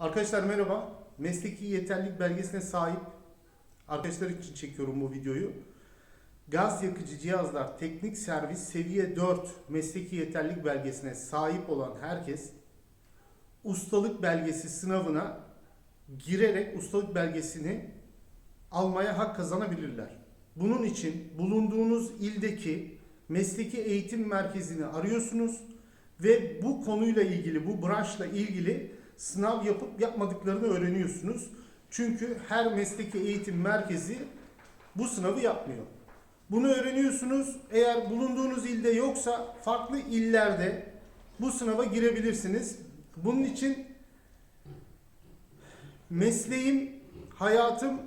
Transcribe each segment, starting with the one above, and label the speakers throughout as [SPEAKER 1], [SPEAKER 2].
[SPEAKER 1] Arkadaşlar merhaba. Mesleki yeterlilik belgesine sahip arkadaşlar için çekiyorum bu videoyu. Gaz yakıcı cihazlar teknik servis seviye 4 mesleki yeterlilik belgesine sahip olan herkes ustalık belgesi sınavına girerek ustalık belgesini almaya hak kazanabilirler. Bunun için bulunduğunuz ildeki mesleki eğitim merkezini arıyorsunuz ve bu konuyla ilgili, bu branşla ilgili sınav yapıp yapmadıklarını öğreniyorsunuz. Çünkü her mesleki eğitim merkezi bu sınavı yapmıyor. Bunu öğreniyorsunuz. Eğer bulunduğunuz ilde yoksa farklı illerde bu sınava girebilirsiniz. Bunun için mesleğim hayatım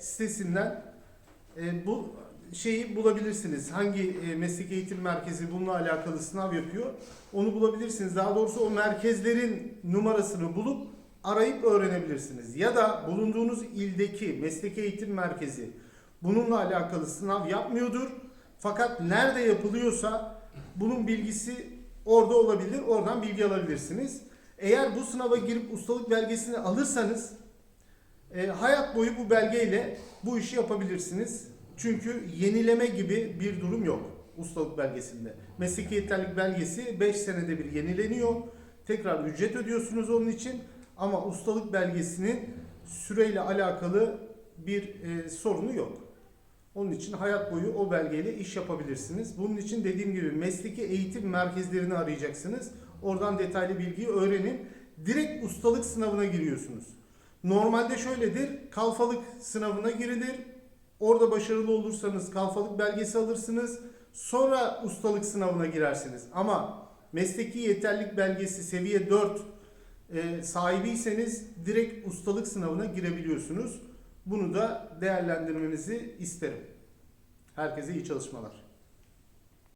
[SPEAKER 1] sitesinden e, bu şeyi bulabilirsiniz. Hangi e, meslek eğitim merkezi bununla alakalı sınav yapıyor? Onu bulabilirsiniz. Daha doğrusu o merkezlerin numarasını bulup arayıp öğrenebilirsiniz. Ya da bulunduğunuz ildeki meslek eğitim merkezi bununla alakalı sınav yapmıyordur. Fakat nerede yapılıyorsa bunun bilgisi orada olabilir. Oradan bilgi alabilirsiniz. Eğer bu sınava girip ustalık belgesini alırsanız e, hayat boyu bu belgeyle bu işi yapabilirsiniz. Çünkü yenileme gibi bir durum yok ustalık belgesinde. Mesleki yeterlilik belgesi 5 senede bir yenileniyor. Tekrar ücret ödüyorsunuz onun için. Ama ustalık belgesinin süreyle alakalı bir e, sorunu yok. Onun için hayat boyu o belgeyle iş yapabilirsiniz. Bunun için dediğim gibi mesleki eğitim merkezlerini arayacaksınız. Oradan detaylı bilgiyi öğrenin. Direkt ustalık sınavına giriyorsunuz. Normalde şöyledir. Kalfalık sınavına girilir. Orada başarılı olursanız kalfalık belgesi alırsınız. Sonra ustalık sınavına girersiniz. Ama mesleki yeterlilik belgesi seviye 4 e, sahibiyseniz direkt ustalık sınavına girebiliyorsunuz. Bunu da değerlendirmenizi isterim. Herkese iyi çalışmalar.